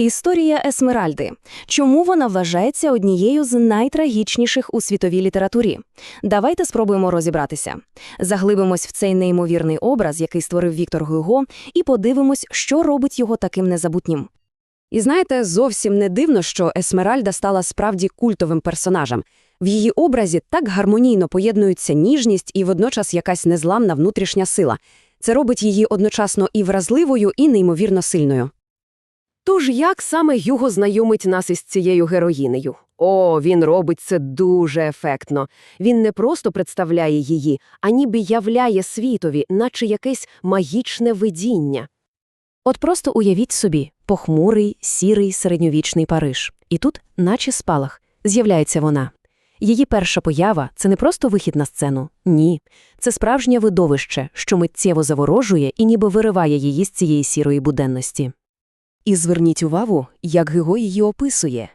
Історія Есмеральди. Чому вона вважається однією з найтрагічніших у світовій літературі? Давайте спробуємо розібратися. Заглибимось в цей неймовірний образ, який створив Віктор Гюго, і подивимось, що робить його таким незабутнім. І знаєте, зовсім не дивно, що Есмеральда стала справді культовим персонажем. В її образі так гармонійно поєднуються ніжність і водночас якась незламна внутрішня сила. Це робить її одночасно і вразливою, і неймовірно сильною. Тож як саме Юго знайомить нас із цією героїнею? О, він робить це дуже ефектно. Він не просто представляє її, а ніби являє світові, наче якесь магічне видіння. От просто уявіть собі похмурий, сірий середньовічний Париж. І тут, наче спалах, з'являється вона. Її перша поява – це не просто вихід на сцену. Ні. Це справжнє видовище, що миттєво заворожує і ніби вириває її з цієї сірої буденності. І зверніть увагу, як Гего її описує.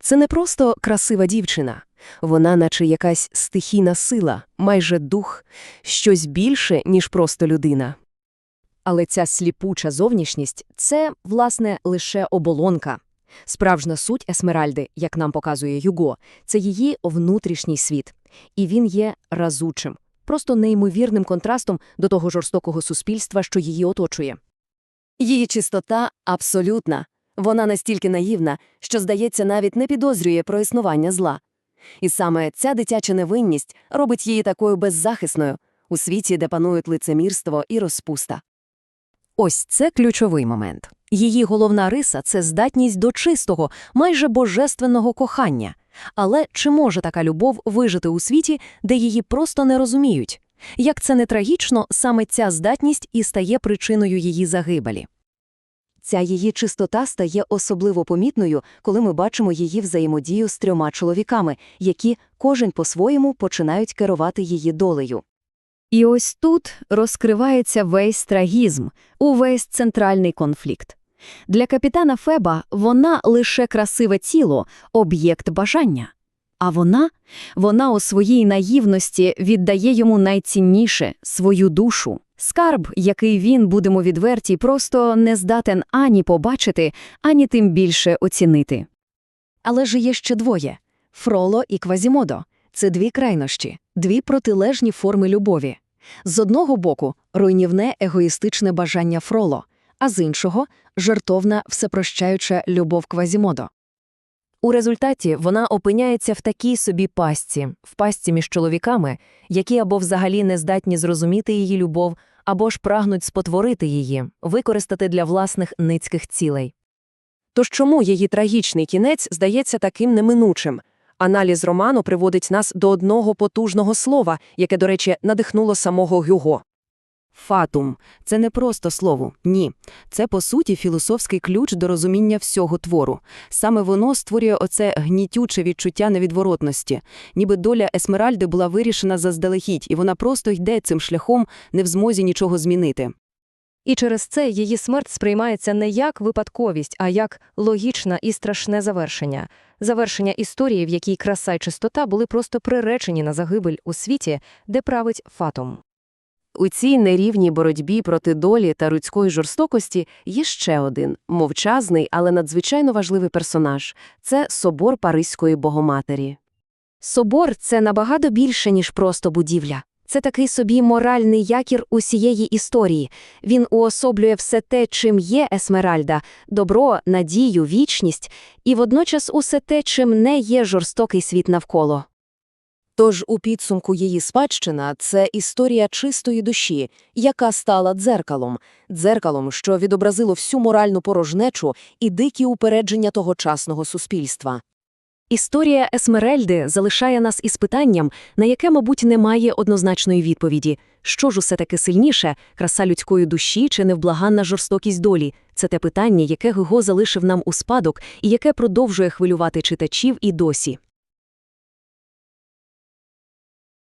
Це не просто красива дівчина. Вона наче якась стихійна сила, майже дух, щось більше, ніж просто людина. Але ця сліпуча зовнішність – це, власне, лише оболонка. Справжня суть Есмеральди, як нам показує Юго, це її внутрішній світ. І він є разучим, просто неймовірним контрастом до того жорстокого суспільства, що її оточує. Її чистота абсолютна. Вона настільки наївна, що, здається, навіть не підозрює про існування зла. І саме ця дитяча невинність робить її такою беззахисною у світі, де панують лицемірство і розпуста. Ось це ключовий момент. Її головна риса – це здатність до чистого, майже божественного кохання. Але чи може така любов вижити у світі, де її просто не розуміють? Як це не трагічно, саме ця здатність і стає причиною її загибелі. Ця її чистота стає особливо помітною, коли ми бачимо її взаємодію з трьома чоловіками, які кожен по-своєму починають керувати її долею. І ось тут розкривається весь трагізм, увесь центральний конфлікт. Для капітана Феба вона лише красиве тіло, об'єкт бажання. А вона, вона у своїй наївності віддає йому найцінніше – свою душу. Скарб, який він, будемо відверті, просто не здатен ані побачити, ані тим більше оцінити. Але ж є ще двоє – Фроло і Квазімодо. Це дві крайнощі, дві протилежні форми любові. З одного боку – руйнівне егоїстичне бажання Фроло, а з іншого – жертовна всепрощаюча любов Квазімодо. У результаті вона опиняється в такій собі пастці, в пастці між чоловіками, які або взагалі не здатні зрозуміти її любов, або ж прагнуть спотворити її, використати для власних ницьких цілей. Тож чому її трагічний кінець здається таким неминучим? Аналіз роману приводить нас до одного потужного слова, яке, до речі, надихнуло самого Гюго. Фатум – це не просто слово, ні. Це, по суті, філософський ключ до розуміння всього твору. Саме воно створює оце гнітюче відчуття невідворотності. Ніби доля Есмеральди була вирішена заздалегідь, і вона просто йде цим шляхом, не в змозі нічого змінити. І через це її смерть сприймається не як випадковість, а як логічне і страшне завершення. Завершення історії, в якій краса й чистота були просто приречені на загибель у світі, де править фатум. У цій нерівній боротьбі проти долі та людської жорстокості є ще один мовчазний, але надзвичайно важливий персонаж – це собор Паризької Богоматері. Собор – це набагато більше, ніж просто будівля. Це такий собі моральний якір усієї історії. Він уособлює все те, чим є Есмеральда – добро, надію, вічність, і водночас усе те, чим не є жорстокий світ навколо. Тож у підсумку її спадщина – це історія чистої душі, яка стала дзеркалом. Дзеркалом, що відобразило всю моральну порожнечу і дикі упередження тогочасного суспільства. Історія Есмерельди залишає нас із питанням, на яке, мабуть, немає однозначної відповіді. Що ж усе таки сильніше – краса людської душі чи невблаганна жорстокість долі? Це те питання, яке Гего залишив нам у спадок і яке продовжує хвилювати читачів і досі.